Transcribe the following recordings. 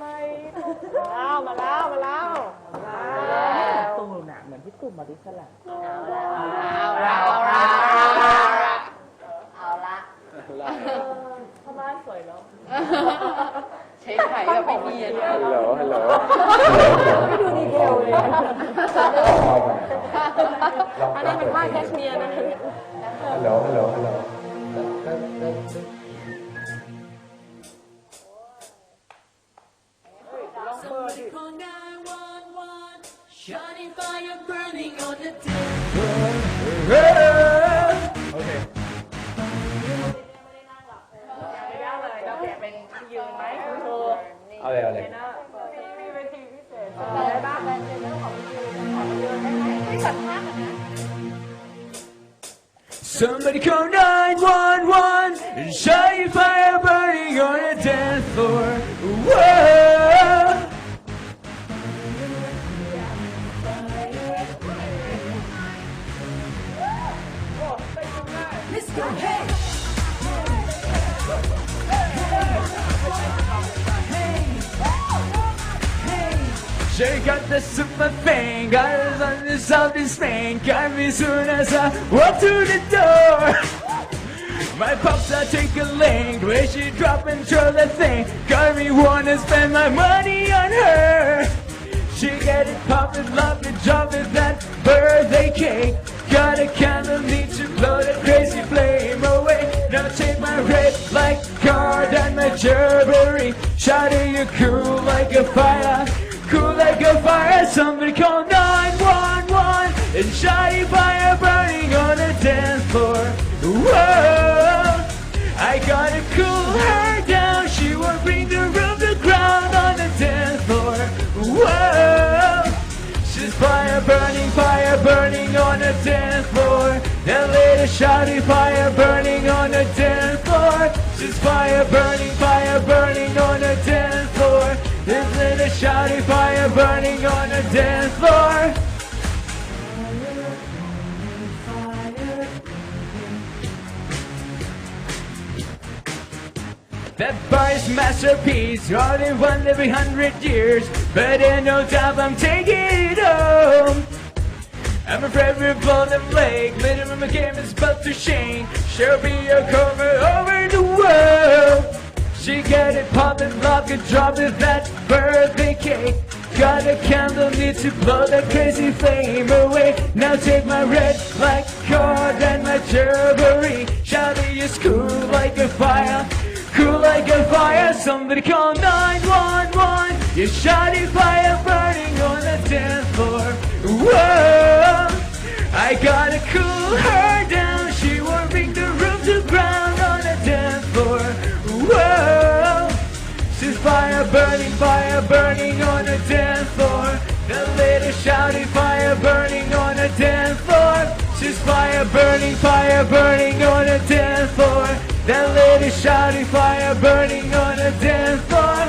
แล้วมาแล้วมาแล้วตูนน่ะเหมือนพี่ตุ่มมาดิสลาเอาละเอาละเอาละพ่อบ้านสวยเนาะใช้ไข่กับไปเนียนฮัลโหลฮัลโหลไม่ดูดีเทลเลยอันนี้เป็นผ้าแคชเมียร์นะฮัลโหลฮัลโหลฮัลโหล Somebody call 911. Shining fire burning on the deck. ไม่ได้เลยเราเปลี่ยนเป็นยืนไหมคุณครูเอาเลยเอาเลยมีเวทีพิเศษอะไรบ้างเป็นเรื่องของยืนของยืนได้ไหมไม่สัมภาษณ์นะ Somebody call 911 and shining fire 'She got the super got us on the southeast Spain, got me soon as I walk through the door. My pops are link, where she drop and throw the thing, got me wanna spend my money on her. She get it poppin', love it, drop it, that birthday cake. Got a candle, need to blow the crazy flame away. Now take my red like card and my jewelry. At you cool like a fire, cool like a fire. Somebody call 911 and shiny fire burning on the dance floor. Whoa, I gotta cool her down. She won't bring the room to ground on the dance floor. Whoa. She's fire burning, fire burning on the dance floor. That lady shouting fire burning on the dance floor. She's fire burning, fire burning on the dance floor. This lady shouting fire burning on the dance floor. That bar's masterpiece, only one every hundred years. But in no time, I'm taking it home. I'm afraid we're blown and lake. Little my game is about to change. She'll be a cover over the world. She got it poppin', lock it, drop it, that birthday cake. Got a candle, need to blow that crazy flame away. Now take my red black card and my jewelry. Shouty is cool like a fire, cool like a fire. Somebody call 911. Your shouty fire burning on the dance floor. Whoa, I gotta cool her fire burning, fire burning on the dance floor. The lady shouting fire burning on the dance floor. She's fire burning, fire burning on the dance floor. That lady shouting fire burning on the dance floor.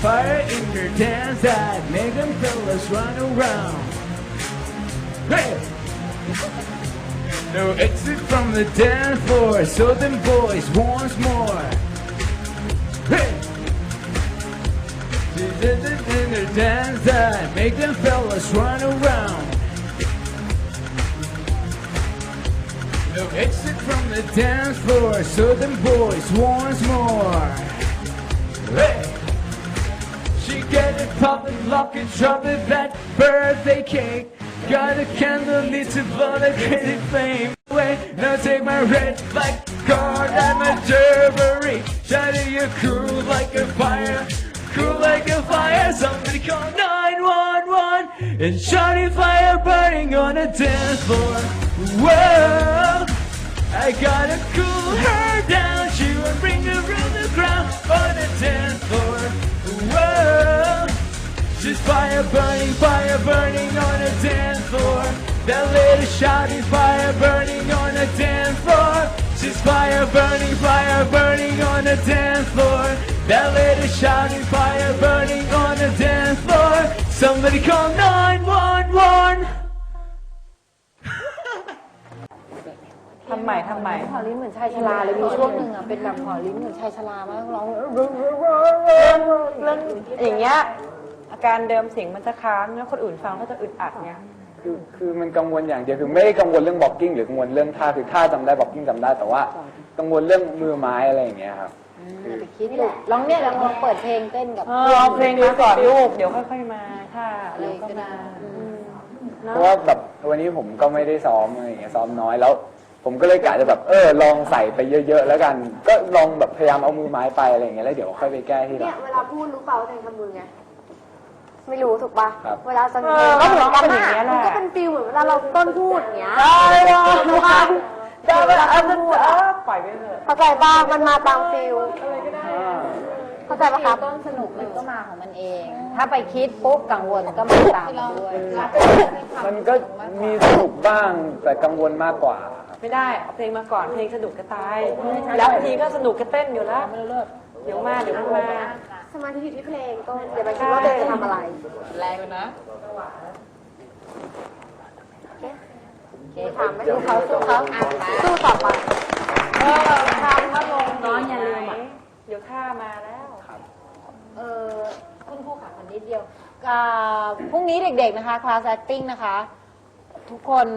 Fire in her dance that make them fellas run around. Hey! No exit from the dance floor, so them boys once more. Hey! In the dance that make them fellas run around. No exit from the dance floor, so them boys once more. Hey! She get it poppin', lock it, drop it, that birthday cake. Got a candle, need to blow the crazy flame away. Now take my red black card and my jewelry. Shadow you cool like a fire, cool like a fire. Somebody call 911 and shiny fire burning on the dance floor. Whoa, I gotta cool her down. She will bring the room to ground on the dance floor. Whoa. She's fire burning, fire burning on the dance floor. That lady shouting fire burning on the dance floor. She's fire burning, fire burning on the dance floor. That lady shouting fire burning on the dance floor. Somebody call 911. ทำำใหม่ทำใหม่ หอลิ้นเหมือนชายชราเลยมีช่วงหนึ่งอะเป็นแบบหอลิ้นเหมือนชายชรามากร้องเรื่องอย่างเงี้ยอาการเดิมเสียงมันจะค้างแล้วคนอื่นฟังก็จะอึดอัดไงคือคือมันกังวลอย่างเดียวคือไม่ได้กังวลเรื่องบล็อกกิ้งหรือกังวลเรื่องท่าคือท่าจำได้บล็อกกิ้งจำได้แต่ว่า กังวลเรื่องมือไม้อะไรอย่างเงี้ยครับ ไปคิดดูร้องเนี่ยลองเปิดเพลงเต้นกับเออเอาเพลงมาก่อนลูก เดี๋ยวค่อยๆมาถ้าอะไรเดี๋ยวก็ก็ได้มาเพราะว่าแบบวันนี้ผมก็ไม่ได้ซ้อมอะไรอย่างเงี้ยซ้อมน้อยแล้ว ผมก็เลยกะจะแบบเออลองใส่ไปเยอะ ๆ แล้วกัน ก็ลองแบบพยายามเอามือไม้ไปอะไรอย่างเงี้ยแล้วเดี๋ยวค่อยไปแก้ที่หลัเนี่ยง เวลาพูดรู้เปล่าว่าตัวเองทำมือไง ไม่รู้ถูกปะครับ เวลาจะเออก็เหมือนกันก็เป็นอย่างเงี้ยแหมัละนก็เป็นฟิลเหมือนเวลาเราต้นพูดอย่างเงี้ยได้เลยดูค่ะเดี๋ยวเวลาเอาจะเออปล่อยไปเถอะเข้าใจป่ะมันมาตามฟิลอ่าเข้าใจปะครับต้นสนุกมันก็มาของมันเอง ถ้าไปคิดปุ๊บกังวลก็มาตามมาด้วยมันก็มีสนุกบ้างแต่กังวลมากกว่า ไม่ได้เอาเพลงมาก่อนเพลงสนุกก็ตายแล้วทีก็สนุกก็เต้นอยู่แล้วเดี๋ยวมาเดี๋ยวมันมาสมาธิอยู่ที่เพลงต้นอย่าไปคิดว่าตัวเองจะทำอะไร แรงนะ ถามไม่สู้เขาสู้เขาสู้ต่อไปเออทำว่าลงน้องอย่าลืมอะเดี๋ยวข้ามาแล้วเออคุณครูค่ะคนนิดเดียวอ่าพรุ่งนี้เด็กๆนะคะคลาส acting นะคะ ทุกคน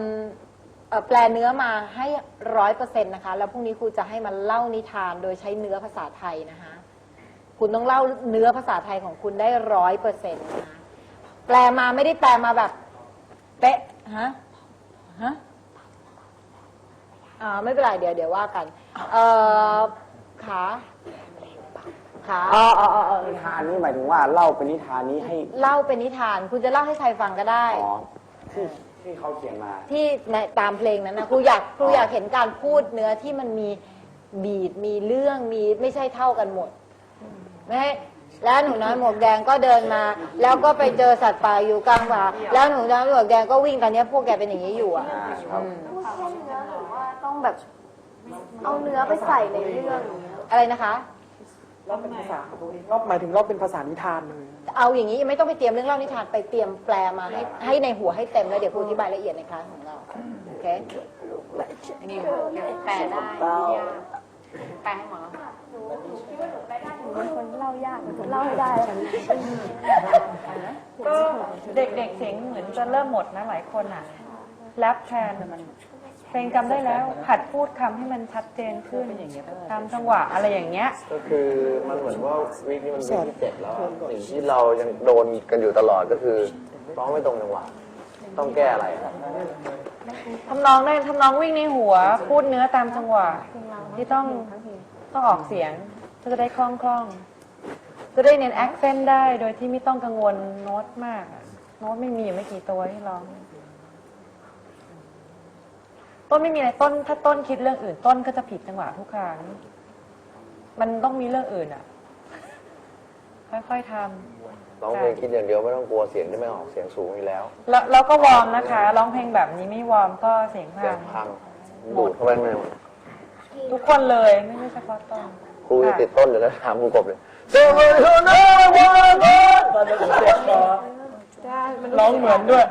เอ่อแปลเนื้อมาให้ร้อยเปอร์เซ็นต์นะคะ แล้วพรุ่งนี้ครูจะให้มาเล่านิทานโดยใช้เนื้อภาษาไทยนะคะ คุณต้องเล่าเนื้อภาษาไทยของคุณได้ร้อยเปอร์เซ็นต์นะคะแปลมาไม่ได้แปลมาแบบ เป๊ะฮะฮะ อ่าไม่เป็นไรเดี๋ยวเดี๋ยวว่ากัน เอ่อขาขาอ๋ออ๋ออ๋อนิทานนี่หมายถึงว่าเล่าเป็นนิทานนี้ให้เล่าเป็นนิทาน คุณจะเล่าให้ใครฟังก็ได้ อ๋อที่ที่เขาเขียนมา ที่ในตามเพลงนั้นนะครูอยากครูอยากเห็นการพูดเนื้อที่มันมีบีดมีเรื่องมีไม่ใช่เท่ากันหมดไม่ให้แล้วหนูน้อยหมวกแดงก็เดินมา แล้วก็ไปเจอสัตว์ป่าอยู่กลางป่าแล้วหนูน้อยหมวกแดงก็วิ่งตอนเนี้ยพวกแกเป็นอย่างนี้อยู่อะอ่าครับ อืมพูดแค่เนื้อหรือว่าต้อง แบบเอาเนื้อไปใส่ในเรื่องอย่างเงี้ยอะไรนะคะเล่าเป็นภาษาตัวเองเล่าหมายถึงเล่าเป็นภาษานิทานเลยเอาอย่างนี้ไม่ต้องไปเตรียมเรื่องเล่านิทานไปเตรียมแปลมาให้ให้ในหัวให้เต็มแล้วเดี๋ยวครูอธิบายละเอียดในคลาสของเราโอเคนี่แปลได้ไม่ยากแปลให้หมดแล้วก็เด็กๆเสียงเหมือนจะเริ่มหมดนะหลายคนอะแรปแทนมันเพ ลงจำได้แล้วหัดพูดคำให้มันชัดเจนขึ้นตามจังหวะอะไรอย่างเงี้ย ก็คือมันเหมือนว่าวีคนี้มันวีคที่เจ็ดแล้วอะสิ่งที่เรายังโดนกันอยู่ตลอดก็คือร้องไม่ตรงจังหวะต้องแก้อะไรอะทำนองได้ทำนองวิ่งในหัว พูดเนื้อตามจังหวะ ที่ต้องต้องออกเสียงเพื่อจะได้คล่องคล่องๆจะได้เน้นแอคเซนต์ได้โดยที่ไม่ต้องกังวลโน้ตมากอะโน้ตไม่มีอยู่ไม่กี่ตัวให้ร้อง ต้นไม่มีอะไรต้น ถ้าต้นคิดเรื่องอื่น ต้นก็จะผิดจังหวะทุกครั้ง มันต้องมีเรื่องอื่นอะ ค่อยๆทำร้องเพลงคิดอย่างเดียวไม่ต้องกลัวเสียงที่ไม่ออกเสียงสูงอยู่แล้ว แล้วแล้วก็วอร์มนะคะร้องเพลงแบบนี้ไม่วอร์มก็เสียงเสียพังงพังดูดเข้าไปในทุกคนเลยไม่ใช่เฉพาะต้นครูจะติดต้นอยู่แล้วถามครูกบเลยร้องเหมือนด้วย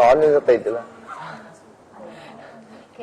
สอนนี่จะติดอยู่แล้วโอเค